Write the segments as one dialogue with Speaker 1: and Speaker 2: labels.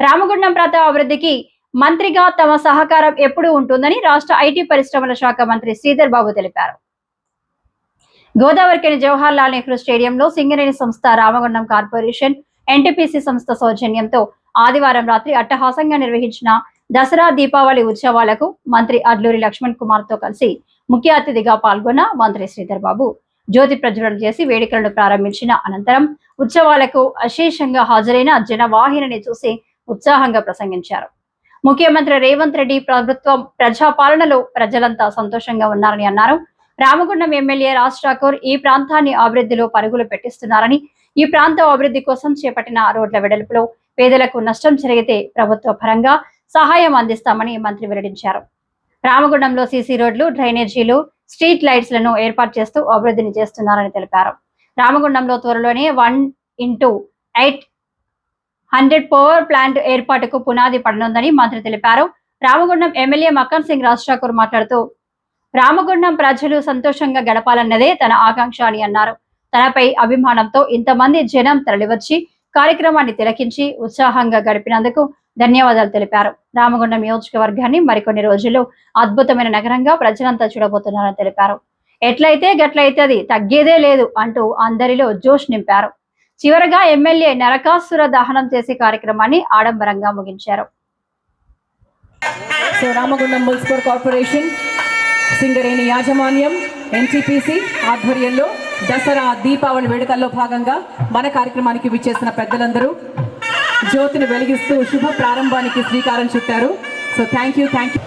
Speaker 1: రామగుండం ప్రాంతం అభివృద్ధికి మంత్రిగా తమ సహకారం ఎప్పుడూ ఉంటుందని రాష్ట్ర ఐటీ పరిశ్రమల శాఖ మంత్రి శ్రీధర్ బాబు తెలిపారు. గోదావరికి జవహర్ లాల్ నెహ్రూ స్టేడియంలో సింగరేణి సంస్థ రామగుండం కార్పొరేషన్ ఎన్టీపీసీ సంస్థ సౌజన్యంతో ఆదివారం రాత్రి అట్టహాసంగా నిర్వహించిన దసరా దీపావళి ఉత్సవాలకు మంత్రి అడ్లూరి లక్ష్మణ్ కుమార్తో కలిసి ముఖ్య అతిథిగా పాల్గొన్న మంత్రి శ్రీధర్ బాబు. జ్యోతి ప్రజ్వలన చేసి వేడుకలను ప్రారంభించిన అనంతరం ఉత్సవాలకు అశేషంగా హాజరైన జనవాహిని చూసి ఉత్సాహంగా ప్రసంగించారు. ముఖ్యమంత్రి రేవంత్ రెడ్డి ప్రభుత్వం ప్రజాపాలనలో ప్రజలంతా సంతోషంగా ఉన్నారని అన్నారు. రామగుండం ఎమ్మెల్యే రాజ్ ఠాకూర్ ఈ ప్రాంతాన్ని అభివృద్ధిలో పరుగులు పెట్టిస్తున్నారని ఈ ప్రాంత అభివృద్ధి కోసం చేపట్టిన రోడ్ల వెడల్పులో పేదలకు నష్టం జరిగితే ప్రభుత్వ పరంగా సహాయం అందిస్తామని మంత్రి వెల్లడించారు. రామగుండంలో సీసీ రోడ్లు డ్రైనేజీలు స్ట్రీట్ లైట్స్లను ఏర్పాటు చేస్తూ అభివృద్ధిని చేస్తున్నారని తెలిపారు. రామగుండంలో త్వరలోనే one into eight hundred power plant ఏర్పాటుకు పునాది పడనుందని మంత్రి తెలిపారు. రామగుండం ఎమ్మెల్యే మక్కన్ సింగ్ రాజ్ ఠాకూర్ మాట్లాడుతూ రామగుండం ప్రజలు సంతోషంగా గడపాలన్నదే తన ఆకాంక్ష అని అన్నారు. తనపై అభిమానంతో ఇంతమంది జనం తరలివచ్చి కార్యక్రమాన్ని తిలకించి ఉత్సాహంగా గడిపినందుకు ధన్యవాదాలు తెలిపారు. రామగుండం నియోజకవర్గాన్ని మరికొన్ని రోజుల్లో అద్భుతమైన నగరంగా ప్రజలంతా చూడబోతున్నారని తెలిపారు. ఎట్లయితే గట్లయితే అది తగ్గేదే లేదు అంటూ అందరిలో జోష్ నింపారు. చివరగా ఎమ్మెల్యే నరకాసుర దహనం చేసే కార్యక్రమాన్ని ఆడంబరంగా ముగించారు.
Speaker 2: So Ramagundam municipal corporation Singareni యాజమాన్యం ఎన్టీపీసీ ఆధ్వర్యంలో దసరా దీపావళి వేడుకల్లో భాగంగా మన కార్యక్రమానికి విచ్చేసిన పెద్దలందరూ జ్యోతిని వెలిగిస్తూ శుభ ప్రారంభానికి శ్రీకారం చుట్టారు. So thank you thank you.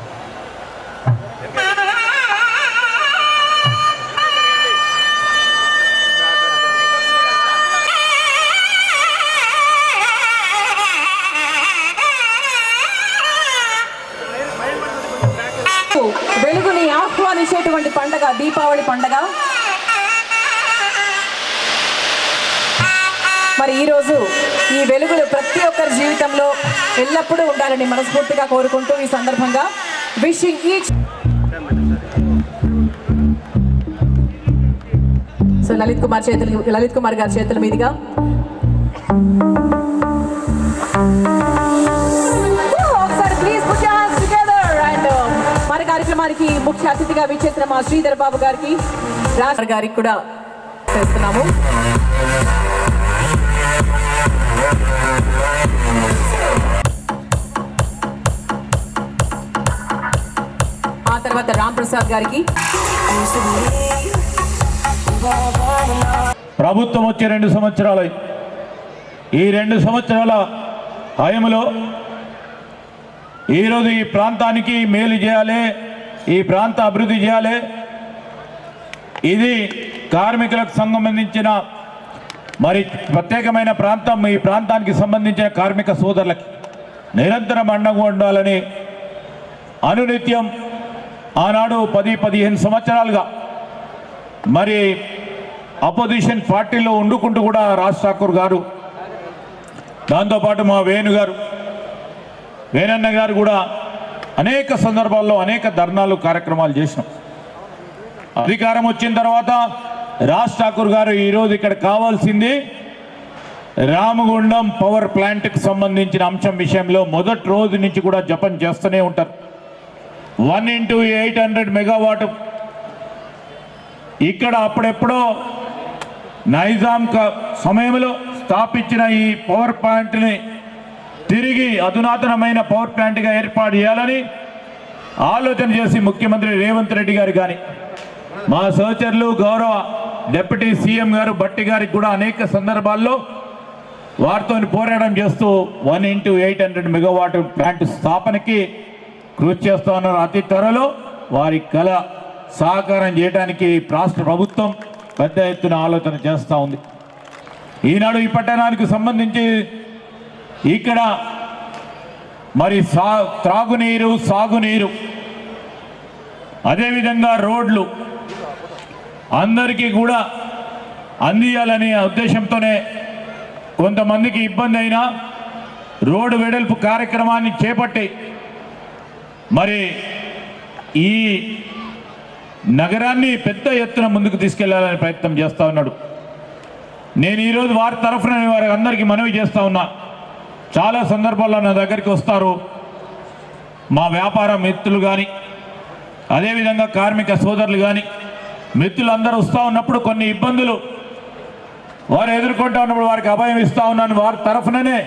Speaker 2: Deepavali పండగ. మరి ఈరోజు ఈ వెలుగులు ప్రతి ఒక్కరి జీవితంలో ఎల్లప్పుడూ ఉండాలని మనస్ఫూర్తిగా కోరుకుంటూ ఈ సందర్భంగా wishing each so Lalit Kumar చేతులు లలిత్ కుమార్ గారి చేతుల మీదుగా. కార్యక్రమానికి ముఖ్య అతిథిగా విచ్చేసిన మా శ్రీధర్ బాబు గారికి రాజర్ గారికి కూడా చేస్తున్నాము ఆ తర్వాత రామ్ ప్రసాద్ గారికి.
Speaker 3: ప్రభుత్వం వచ్చే రెండు సంవత్సరాలు. ఈ రెండు సంవత్సరాల హయంలో ఈరోజు ఈ ప్రాంతానికి మేలు చేయాలి ఈ ప్రాంత అభివృద్ధి చేయాలి. ఇది కార్మికులకు సంబంధించిన మరి ప్రత్యేకమైన ప్రాంతం ఈ ప్రాంతానికి సంబంధించిన కార్మిక సోదరులకి నిరంతరం అండగా ఉండాలని అనునిత్యం ఆనాడు పది పదిహేను సంవత్సరాలుగా మరి అపోజిషన్ పార్టీలో ఉండుకుంటూ కూడా రాజ్ ఠాకూర్ గారు దాంతోపాటు మా వేణు గారు వేణన్న గారు కూడా అనేక సందర్భాల్లో అనేక ధర్నాలు కార్యక్రమాలు చేసినాం. అధికారం వచ్చిన తర్వాత రాజ్ ఠాకూర్ గారు ఈరోజు ఇక్కడ కావాల్సింది రామగుండం పవర్ ప్లాంట్కి సంబంధించిన అంశం విషయంలో మొదటి రోజు నుంచి కూడా జపం చేస్తూనే ఉంటారు. One into eight hundred megawatt. ఇక్కడ అప్పుడెప్పుడో నైజాం క- సమయంలో స్థాపించిన ఈ పవర్ ప్లాంట్ని తిరిగి అధునాతనమైన పవర్ ప్లాంట్గా ఏర్పాటు చేయాలని ఆలోచన చేసి ముఖ్యమంత్రి రేవంత్ రెడ్డి గారు కానీ మా సహచరులు గౌరవ డిప్యూటీ సీఎం గారు బట్టి గారికి కూడా అనేక సందర్భాల్లో వారితో పోరాటం చేస్తూ one into eight hundred megawatt plant స్థాపనకి కృషి చేస్తూ ఉన్నారు. అతి త్వరలో వారి కళ సహకారం చేయడానికి రాష్ట్ర ప్రభుత్వం పెద్ద ఎత్తున ఆలోచన చేస్తూ ఉంది. ఈనాడు ఈ పట్టణానికి సంబంధించి ఇక్కడ మరి సా త్రాగునీరు సాగునీరు అదేవిధంగా రోడ్లు అందరికీ కూడా అందియాలనే ఉద్దేశంతోనే కొంతమందికి ఇబ్బంది అయినా రోడ్డు వెడల్పు కార్యక్రమాన్ని చేపట్టి మరి ఈ నగరాన్ని పెద్ద ఎత్తున ముందుకు తీసుకెళ్ళాలని ప్రయత్నం చేస్తూ ఉన్నాడు. నేను ఈరోజు వారి తరఫున వారి అందరికీ మనవి చేస్తూ ఉన్నా. చాలా సందర్భాల్లో నా దగ్గరికి వస్తారు. మా వ్యాపార మిత్రులు కానీ అదేవిధంగా కార్మిక సోదరులు కానీ మిత్రులు అందరూ వస్తూ ఉన్నప్పుడు కొన్ని ఇబ్బందులు వారు ఎదుర్కొంటా ఉన్నప్పుడు వారికి అభయం ఇస్తూ ఉన్నాను. వారి తరఫుననే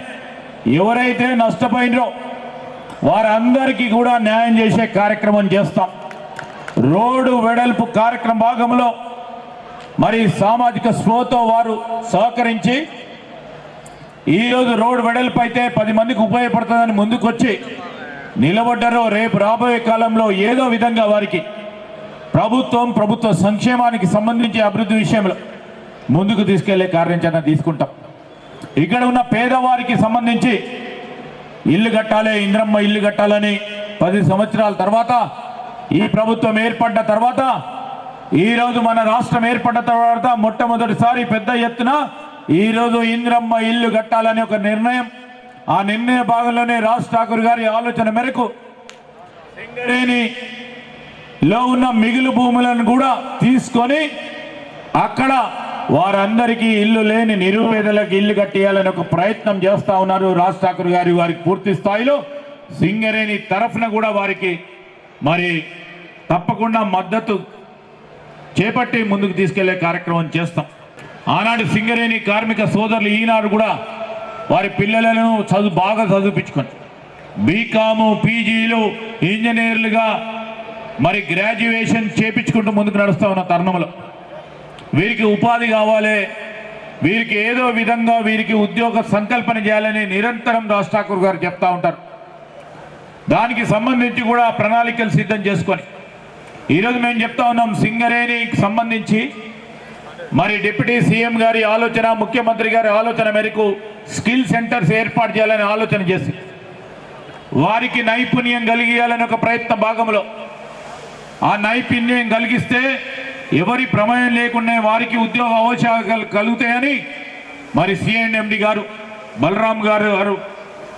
Speaker 3: ఎవరైతే నష్టపోయినో వారందరికీ కూడా న్యాయం చేసే కార్యక్రమం చేస్తాం. రోడ్డు వెడల్పు కార్యక్రమ భాగంలో మరి సామాజిక స్పృహతో వారు సహకరించి ఈరోజు రోడ్డు వెడల్పు అయితే పది మందికి ఉపయోగపడుతుందని ముందుకొచ్చి నిలబడ్డారో రేపు రాబోయే కాలంలో ఏదో విధంగా వారికి ప్రభుత్వం ప్రభుత్వ సంక్షేమానికి సంబంధించి అభివృద్ధి విషయంలో ముందుకు తీసుకెళ్ళే కార్యాచరణ తీసుకుంటాం. ఇక్కడ ఉన్న పేదవారికి సంబంధించి ఇల్లు కట్టాలి ఇంద్రమ్మ ఇల్లు కట్టాలని పది సంవత్సరాల తర్వాత ఈ ప్రభుత్వం ఏర్పడ్డ తర్వాత ఈరోజు మన రాష్ట్రం ఏర్పడ్డ తర్వాత మొట్టమొదటిసారి పెద్ద ఎత్తున ఈరోజు ఇంద్రమ్మ ఇల్లు కట్టాలని ఒక నిర్ణయం ఆ నిర్ణయ భాగంలోనే రాజ్ ఠాకూర్ గారి ఆలోచన మేరకు సింగరేణిలో ఉన్న మిగులు భూములను కూడా తీసుకొని అక్కడ వారందరికీ ఇల్లు లేని నిరుపేదలకు ఇల్లు కట్టేయాలని ఒక ప్రయత్నం చేస్తూ ఉన్నారు రాజ్ ఠాకూర్ గారి వారికి పూర్తి స్థాయిలో. సింగరేణి తరఫున కూడా వారికి మరి తప్పకుండా మద్దతు చేపట్టి ముందుకు తీసుకెళ్ళే కార్యక్రమం చేస్తాం. ఆనాడు సింగరేణి కార్మిక సోదరులు ఈనాడు కూడా వారి పిల్లలను చదువు బాగా చదివించుకొని బీకాము పీజీలు ఇంజనీర్లుగా మరి గ్రాడ్యుయేషన్ చేపించుకుంటూ ముందుకు నడుస్తూ ఉన్న తరుణంలో వీరికి ఉపాధి కావాలి వీరికి ఏదో విధంగా వీరికి ఉద్యోగ సంకల్పన చేయాలని నిరంతరం రాజ్ ఠాకూర్ గారు చెప్తా ఉంటారు. దానికి సంబంధించి కూడా ప్రణాళికలు సిద్ధం చేసుకొని ఈరోజు మేము చెప్తా ఉన్నాం సింగరేణికి సంబంధించి మరి డిప్యూటీ సీఎం గారి ఆలోచన ముఖ్యమంత్రి గారి ఆలోచన మేరకు స్కిల్ సెంటర్స్ ఏర్పాటు చేయాలని ఆలోచన చేసి వారికి నైపుణ్యం కలిగియాలని ఒక ప్రయత్న భాగంలో ఆ నైపుణ్యం కలిగిస్తే ఎవరి ప్రమేయం లేకుండా వారికి ఉద్యోగ అవకాశాలు కలుగుతాయని మరి సిఎండి గారు బలరాం గారు గారు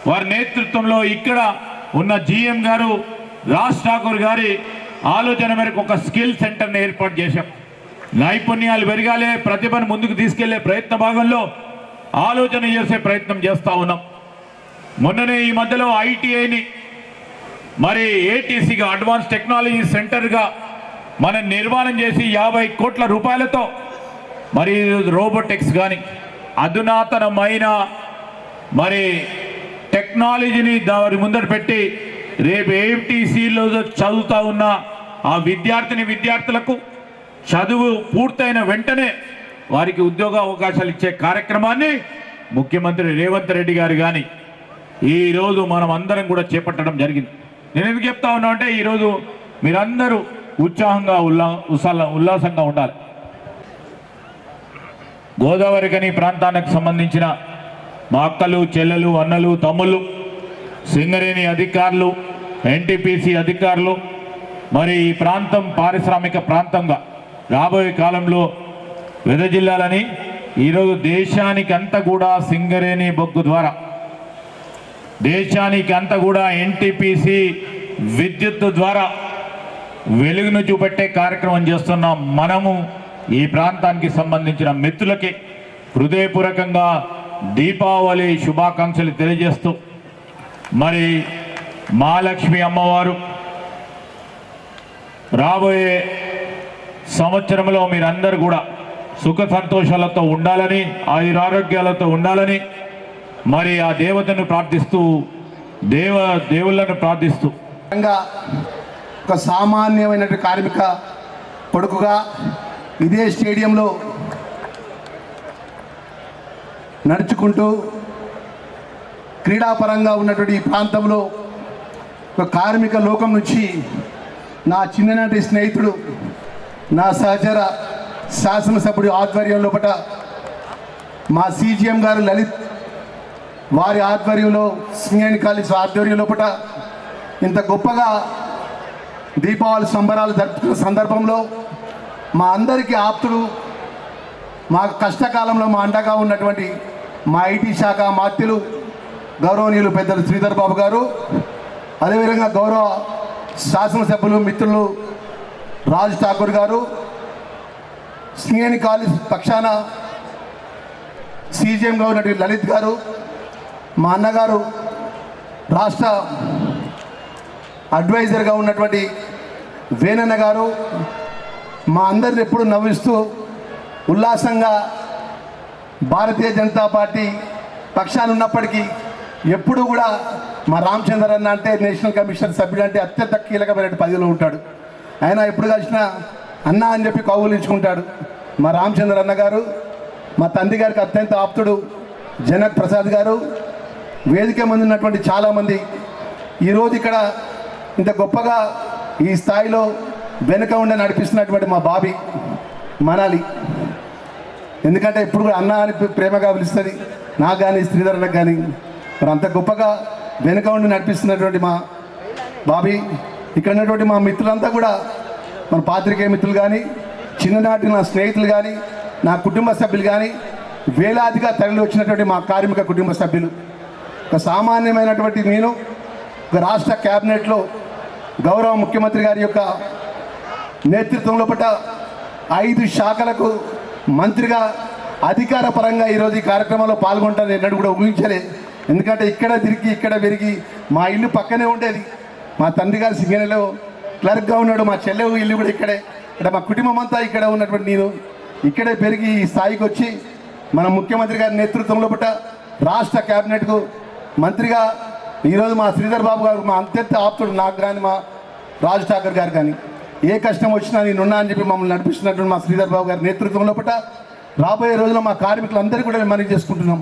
Speaker 3: వారి నేతృత్వంలో ఇక్కడ ఉన్న జిఎం గారు రాజ్ ఠాకూర్ గారి ఆలోచన మేరకు ఒక స్కిల్ సెంటర్ని ఏర్పాటు చేశాం. నైపుణ్యాలు పెరగాలి ప్రతిభను ముందుకు తీసుకెళ్ళే ప్రయత్న భాగంలో ఆలోచన చేసే ప్రయత్నం చేస్తూ ఉన్నాం. మొన్ననే ఈ మధ్యలో ఐటీఐని మరి ఏటీసీగా అడ్వాన్స్ టెక్నాలజీ సెంటర్గా మనం నిర్మాణం చేసి యాభై కోట్ల రూపాయలతో మరి రోబోటిక్స్ కానీ అధునాతనమైన మరి టెక్నాలజీని దాని ముందర పెట్టి రేపు ఏటీసీలో చదువుతూ ఉన్న ఆ విద్యార్థిని విద్యార్థులకు చదువు పూర్తయిన వెంటనే వారికి ఉద్యోగ అవకాశాలు ఇచ్చే కార్యక్రమాన్ని ముఖ్యమంత్రి రేవంత్ రెడ్డి గారు కానీ ఈరోజు మనం అందరం కూడా చేపట్టడం జరిగింది. నేను ఎందుకు చెప్తా ఉన్నా అంటే ఈరోజు మీరందరూ ఉత్సాహంగా ఉల్లా ఉల్లాస ఉల్లాసంగా ఉండాలి. గోదావరి కని ప్రాంతానికి సంబంధించిన మా అక్కలు చెల్లెలు అన్నలు తమ్ముళ్ళు సింగరేణి అధికారులు ఎన్టీపీసీ అధికారులు మరి ఈ ప్రాంతం పారిశ్రామిక ప్రాంతంగా రాబోయే కాలంలో వెద జిల్లాలని ఈరోజు దేశానికంతా కూడా సింగరేణి బొగ్గు ద్వారా దేశానికంతా కూడా ఎన్టీపీసీ విద్యుత్ ద్వారా వెలుగును చూపెట్టే కార్యక్రమం చేస్తున్నాం మనము ఈ ప్రాంతానికి సంబంధించిన మిత్రులకి హృదయపూర్వకంగా దీపావళి శుభాకాంక్షలు తెలియజేస్తూ మరి మహాలక్ష్మి అమ్మవారు రాబోయే సంవత్సరంలో మీరందరూ కూడా సుఖ సంతోషాలతో ఉండాలని ఆయురారోగ్యాలతో ఉండాలని మరి ఆ దేవతను ప్రార్థిస్తూ దేవ దేవుళ్ళను ప్రార్థిస్తూ.
Speaker 4: ఒక సామాన్యమైన కార్మిక కొడుకుగా ఇదే స్టేడియంలో నడుచుకుంటూ క్రీడాపరంగా ఉన్నటువంటి ఈ ప్రాంతంలో ఒక కార్మిక లోకం నుంచి నా చిన్ననాటి స్నేహితుడు నా సహచర శాసనసభ్యుడి ఆధ్వర్యం లోపల మా సీజీఎం గారు లలిత్ వారి ఆధ్వర్యంలో సింగేణి కాలేజ్ ఆధ్వర్యం లోపల ఇంత గొప్పగా దీపావళి సంబరాలు జరుపుతున్న సందర్భంలో మా అందరికీ ఆప్తుడు మా కష్టకాలంలో మా అండగా ఉన్నటువంటి మా ఐటీ శాఖ మాత్యులు గౌరవనీయులు పెద్దలు శ్రీధర్ బాబు గారు అదేవిధంగా గౌరవ శాసనసభ్యులు మిత్రులు రాజ్ ఠాకూర్ గారు సింగేణి కాలేజ్ పక్షాన సీజీఎంగా ఉన్నటువంటి లలిత్ గారు మా అన్నగారు రాష్ట్ర అడ్వైజర్గా ఉన్నటువంటి వేనన్న గారు మా అందరిని ఎప్పుడు నవ్విస్తూ ఉల్లాసంగా భారతీయ జనతా పార్టీ పక్షాలు ఉన్నప్పటికీ ఎప్పుడు కూడా మా రామచంద్ర అన్న అంటే నేషనల్ కమిషన్ సభ్యుడు అంటే అత్యంత కీలకమైన పదవిలో ఉంటాడు. ఆయన ఎప్పుడు కలిసినా అన్న అని చెప్పి కౌగులించుకుంటాడు మా రామచంద్ర అన్న గారు మా తండ్రి గారికి అత్యంత ఆప్తుడు జనక్ ప్రసాద్ గారు వేదిక ముందు ఉన్నటువంటి చాలామంది. ఈరోజు ఇక్కడ ఇంత గొప్పగా ఈ స్థాయిలో వెనుక ఉండి నడిపిస్తున్నటువంటి మా బాబీ మనాలి. ఎందుకంటే ఇప్పుడు కూడా అన్న అని ప్రేమగా పిలుస్తుంది. నాకు కానీ శ్రీధరణకు కానీ మరి అంత గొప్పగా వెనుక ఉండి నడిపిస్తున్నటువంటి మా బాబీ ఇక్కడ ఉన్నటువంటి మా మిత్రులంతా కూడా మన పాత్రికేయ మిత్రులు కానీ చిన్ననాటి నా స్నేహితులు కానీ నా కుటుంబ సభ్యులు కానీ వేలాదిగా తరలి వచ్చినటువంటి మా కార్మిక కుటుంబ సభ్యులు. ఒక సామాన్యమైనటువంటి నేను ఒక రాష్ట్ర క్యాబినెట్లో గౌరవ ముఖ్యమంత్రి గారి యొక్క నేతృత్వంలో పట్ల ఐదు శాఖలకు మంత్రిగా అధికార పరంగా ఈరోజు ఈ కార్యక్రమంలో పాల్గొంటాను ఎన్నడూ కూడా ఊహించలే. ఎందుకంటే ఇక్కడ తిరిగి ఇక్కడ పెరిగి మా ఇల్లు పక్కనే ఉండేది. మా తండ్రి గారు సింగనలో క్లర్క్గా ఉన్నాడు మా చెల్లె ఇల్లు కూడా ఇక్కడే. ఇక్కడ మా కుటుంబం అంతా ఇక్కడ ఉన్నటువంటి నేను ఇక్కడే పెరిగి ఈ స్థాయికి వచ్చి మన ముఖ్యమంత్రి గారి నేతృత్వంలో పుట్ట రాష్ట్ర క్యాబినెట్కు మంత్రిగా ఈరోజు మా శ్రీధర్ బాబు గారు మా అత్యంత ఆప్తుడు నాకు కానీ మా రాజు ఠాకర్ గారు కానీ ఏ కష్టం వచ్చినా నేనున్నా అని చెప్పి మమ్మల్ని నడిపిస్తున్నటువంటి మా శ్రీధర్ బాబు గారి నేతృత్వంలో పుట్ట రాబోయే రోజుల్లో మా కార్మికులందరికీ కూడా మేము మనవి చేసుకుంటున్నాం.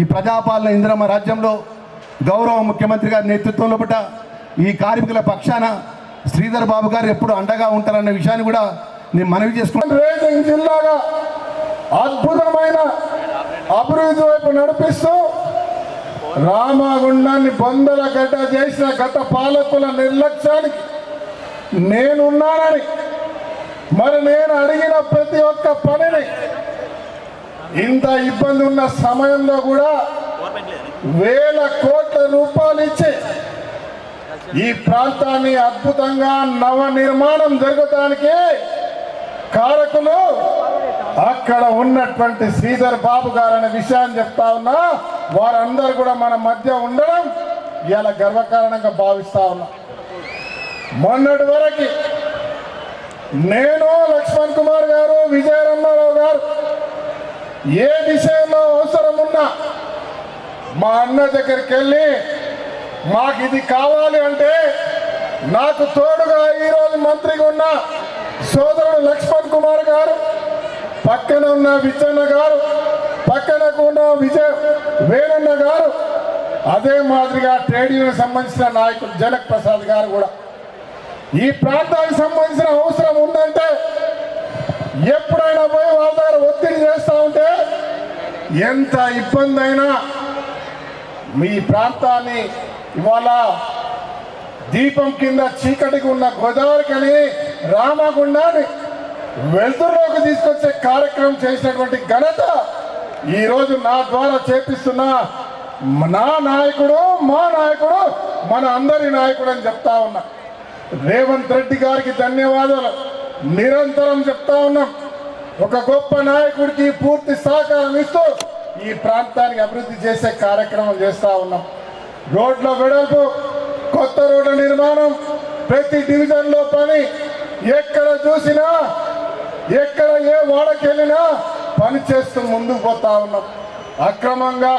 Speaker 4: ఈ ప్రజాపాలన ఇందిరమ్మ రాజ్యంలో గౌరవ ముఖ్యమంత్రి గారి నేతృత్వంలో పుట్ట ఈ కార్మికుల పక్షాన శ్రీధర్ బాబు గారు ఎప్పుడు అండగా ఉంటారన్న విషయాన్ని కూడా నేను మనవి చేసుకుంటాను
Speaker 5: రేసింగ్ జిల్లాగా అద్భుతమైన అభివృద్ధి వైపు నడిపిస్తూ రామగుండాన్ని బొందల గడ్డ చేసిన గత పాలకుల నిర్లక్ష్యానికి నేనున్నానని మరి నేను అడిగిన ప్రతి ఒక్క పనిని ఇంత ఇబ్బంది ఉన్న సమయంలో కూడా వేల కోట్ల రూపాయలు ఇచ్చి ఈ ప్రాంతాన్ని అద్భుతంగా నవ నిర్మాణం జరగటానికి కారకులు అక్కడ ఉన్నటువంటి శ్రీధర్ బాబు గారు అనే విషయాన్ని చెప్తా ఉన్నా వారందరూ కూడా మన మధ్య ఉండడం ఇలా గర్వకారణంగా భావిస్తా ఉన్నా. మొన్నటి వరకు నేను లక్ష్మణ్ కుమార్ గారు విజయరమ్మారావు గారు ఏ విషయంలో అవసరం ఉన్నా మా అన్న దగ్గరికి వెళ్ళి మాకు ఇది కావాలి అంటే నాకు తోడుగా ఈరోజు మంత్రిగా ఉన్న సోదరుడు లక్ష్మణ్ కుమార్ గారు పక్కన ఉన్న విజయన్న గారు పక్కన ఉన్న విజయ వేణన్న గారు అదే మాదిరిగా ట్రేడ్ యూనియన్ సంబంధించిన నాయకుడు జనక్ ప్రసాద్ గారు కూడా. ఈ ప్రాంతానికి సంబంధించిన అవసరం ఉందంటే ఎప్పుడైనా పోయి వాళ్ళ దగ్గర ఒత్తిడి చేస్తూ ఉంటే ఎంత ఇబ్బంది అయినా మీ ప్రాంతాన్ని ఇవాళ దీపం కింద చీకటికి ఉన్న గోదావరికని రామగుండాన్ని వెలుతురులోకి తీసుకొచ్చే కార్యక్రమం చేసినటువంటి ఘనత ఈరోజు నా ద్వారా చేపిస్తున్న నా నాయకుడు మా నాయకుడు మన అందరి నాయకుడు అని చెప్తా ఉన్నా. రేవంత్ రెడ్డి గారికి ధన్యవాదాలు. నిరంతరం చెప్తా ఉన్నాం. ఒక గొప్ప నాయకుడికి పూర్తి సహకారం ఇస్తూ ఈ ప్రాంతానికి అభివృద్ధి చేసే కార్యక్రమం చేస్తూ ఉన్నాం. రోడ్ల వెడల్పు కొత్త రోడ్ల నిర్మాణం ప్రతి డివిజన్లో పని ఎక్కడ చూసినా ఎక్కడ ఏ వాడకెళ్ళినా పని చేస్తూ ముందుకు పోతా ఉన్నాం. అక్రమంగా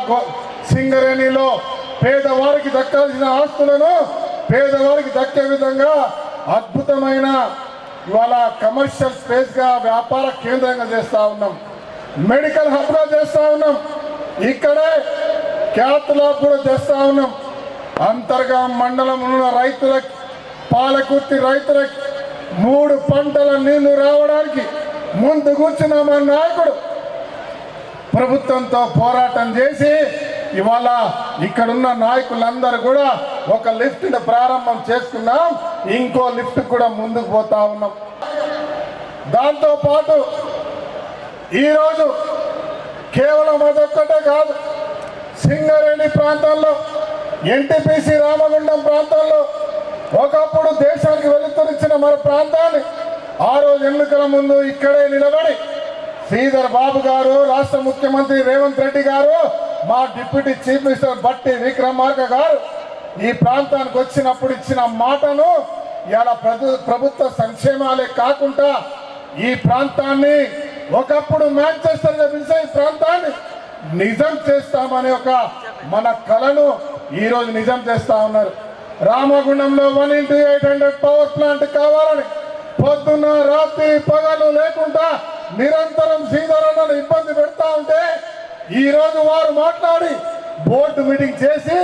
Speaker 5: సింగరేణిలో పేదవారికి దక్కాల్సిన ఆస్తులను పేదవారికి దక్కే విధంగా అద్భుతమైన ఇవాళ కమర్షియల్ స్పేస్గా వ్యాపార కేంద్రంగా చేస్తా ఉన్నాం. మెడికల్ హబ్గా చేస్తా ఉన్నాం. ఇక్కడే క్యాత్లా కూడా చేస్తా ఉన్నాం. అంతర్గా మండలంలో ఉన్న పాలకుర్తి రైతులకి మూడు పంటల నీళ్ళు రావడానికి ముందు కూర్చున్న మా నాయకుడు. ప్రభుత్వంతో పోరాటం చేసి ఇవాళ ఇక్కడున్న నాయకులందరూ కూడా ఒక లిఫ్ట్ ప్రారంభం చేసుకున్నాం. ఇంకో లిఫ్ట్ కూడా ముందుకు పోతా ఉన్నాం. దాంతోపాటు ఈరోజు కేవలం అదొక్కటే కాదు సింగరేణి ప్రాంతంలో ఎన్టీపీసీ రామగుండం ప్రాంతంలో ఒకప్పుడు దేశానికి వెలుతురిచ్చిన మన ప్రాంతాన్ని ఆ రోజు ఎన్నికల ముందు ఇక్కడే నిలబడి శ్రీధర్ బాబు గారు రాష్ట్ర ముఖ్యమంత్రి రేవంత్ రెడ్డి గారు మా డిప్యూటీ చీఫ్ మినిస్టర్ బట్టి విక్రమార్క గారు ఈ ప్రాంతానికి వచ్చినప్పుడు ఇచ్చిన మాటను ఇలా ప్రభు ప్రభుత్వ సంక్షేమాలే కాకుండా ఈ ప్రాంతాన్ని ఒకప్పుడు మాంచెస్టర్గా పిలిచే ఈ ప్రాంతాన్ని నిజం చేస్తామనే ఒక మన కళను ఈరోజు నిజం చేస్తా ఉన్నారు. రామగుండంలో one into eight hundred power plant కావాలని పొద్దున్న రాత్రి పగలు లేకుండా నిరంతరం శ్రీధరన్నను ఇబ్బంది పెడతా ఉంటే ఈరోజు వారు మాట్లాడి బోర్డు మీటింగ్ చేసి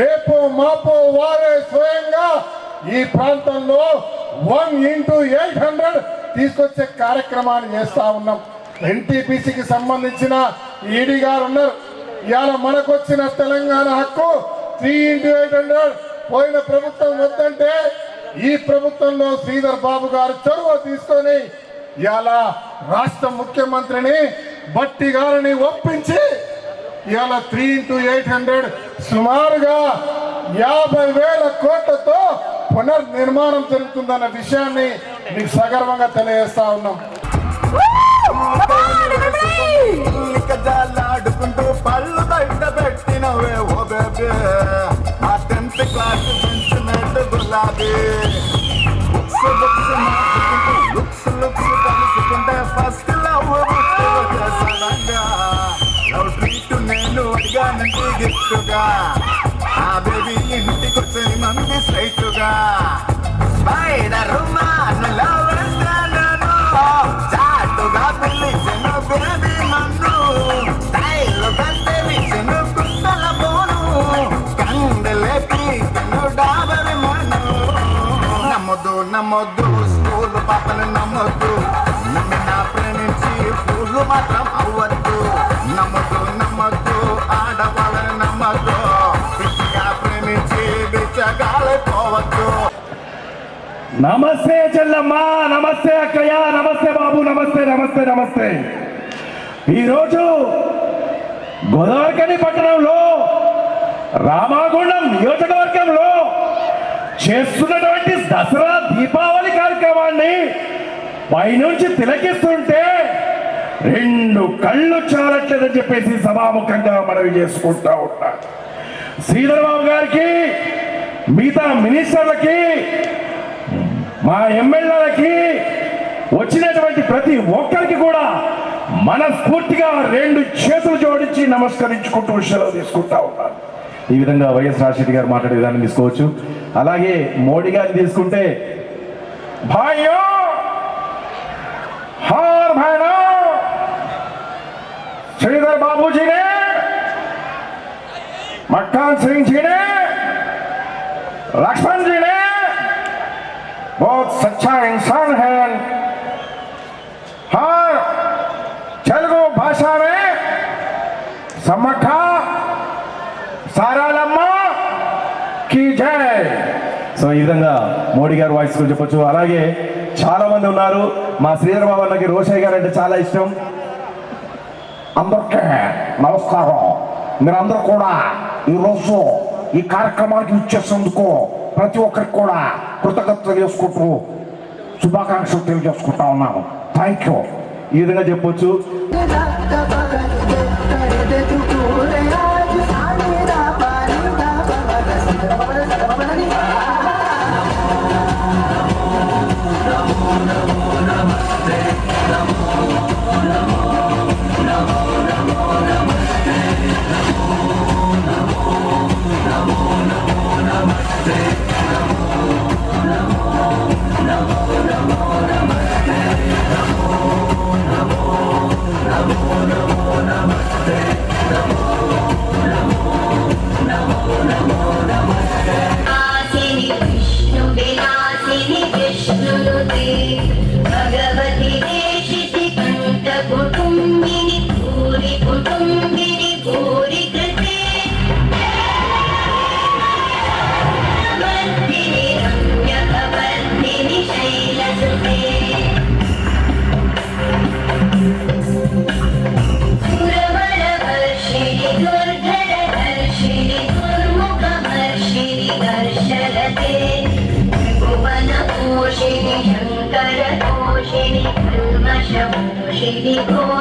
Speaker 5: రేపు మాపో వారే స్వయంగా ఈ ప్రాంతంలో వన్ ఇంటూ ఎయిట్ హండ్రెడ్ తీసుకొచ్చే కార్యక్రమాన్ని చేస్తా ఉన్నాం. ఎన్టీపీసీకి సంబంధించిన ఈడీ గారు ఉన్నారు. ఇవాళ మనకొచ్చిన తెలంగాణ హక్కు త్రీ ఇంటూ ఎయిట్ హండ్రెడ్. పోయిన ప్రభుత్వం వద్దంటే ఈ ప్రభుత్వంలో శ్రీధర్ బాబు గారు చొరవ తీసుకొని ఇవాళ రాష్ట్ర ముఖ్యమంత్రిని బట్టి గారిని ఒప్పించి ఇవాళ త్రీ ఇంటూ ఎయిట్ హండ్రెడ్ సుమారుగా యాభై వేల కోట్లతో పునర్నిర్మాణం జరుగుతుందన్న విషయాన్ని మీకు సగర్వంగా తెలియజేస్తా ఉన్నాం.
Speaker 6: మంది స్ట్రైట్గా స్పైడర్ మాను లవ్ అంటాను చాటుగా బిరది మన్ను. నన్ను స్టైలుగా తెలిసిన కుట్టల పోను. కండలేపి తను డాబరి మను నమ్మొద్దు నమ్మొద్దు స్కూల్ పాపను నమ్మొద్దు నమ్మిన ప్రేమించి పూలు మాత్రం
Speaker 7: నమస్తే చెల్లమ్మ నమస్తే అక్కయ్య నమస్తే బాబు నమస్తే నమస్తే నమస్తే. ఈరోజు గోదావరికని పట్టణంలో రామాగుండం నియోజకవర్గంలో చేస్తున్నటువంటి దసరా దీపావళి కార్యక్రమాన్ని పైనుంచి తిలకిస్తుంటే రెండు కళ్ళు చాలట్లేదని చెప్పేసి సభాముఖంగా మనవి చేసుకుంటా ఉంటా. శ్రీధర్ బాబు గారికి మిగతా మినిస్టర్లకి మా ఎమ్మెల్యేలకి వచ్చినటువంటి ప్రతి ఒక్కరికి కూడా మనస్ఫూర్తిగా రెండు చేతులు జోడించి నమస్కరించుకుంటూ సెలవు తీసుకుంటా ఉంటాను ఈ విధంగా వైఎస్ రాజశేఖర్ గారు మాట్లాడే విధానం తీసుకోవచ్చు. అలాగే మోడీ గారిని తీసుకుంటే హార్ శ్రీధర్ బాబూజీనే! మక్కాన్ సింగ్ జీనే లక్ష్మణ్ జీనే बहुत सच्चा इंसान है हर तेलुगु भाषा में समखा సారాలమ్మ కి జై సో ఈ విధంగా మోడీ గారు వాయిస్ గురించి చెప్పొచ్చు అలాగే చాలా మంది ఉన్నారు మా శ్రీధర్ బాబు అన్నకి రోషయ్య గారు అంటే చాలా ఇష్టం అందరికీ నమస్కారం మీరందరూ కూడా ఈరోజు ఈ కార్యక్రమానికి ఇచ్చేసేందుకు ప్రతి ఒక్కరికి కూడా కృతజ్ఞత తెలియజేసుకుంటూ శుభాకాంక్షలు తెలియజేసుకుంటా ఉన్నాము థ్యాంక్ యూ ఈ విధంగా చెప్పొచ్చు
Speaker 8: day. Lady Go.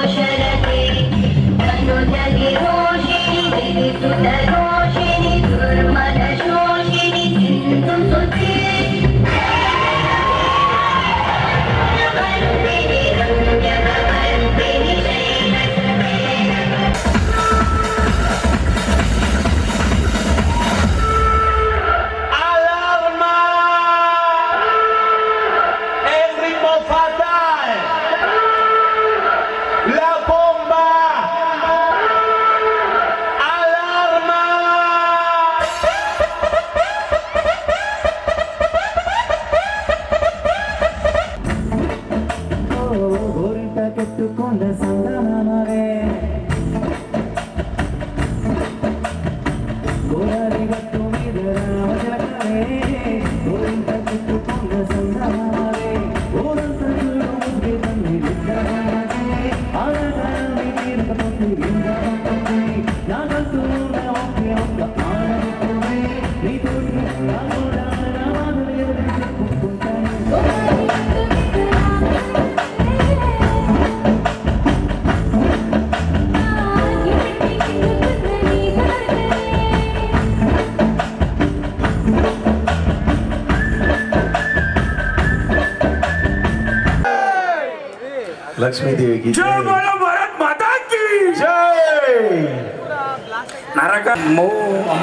Speaker 7: లక్ష్మీదేవికి
Speaker 3: నరక బోలో
Speaker 7: భరత్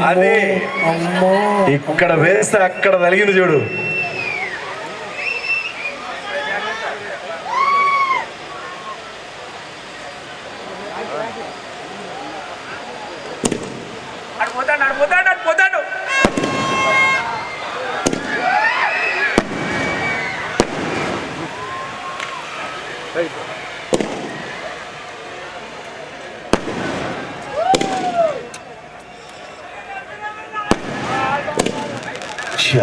Speaker 7: అదే అమ్మో ఇక్కడ వేస్తే అక్కడ తలిగింది చూడు. 瞧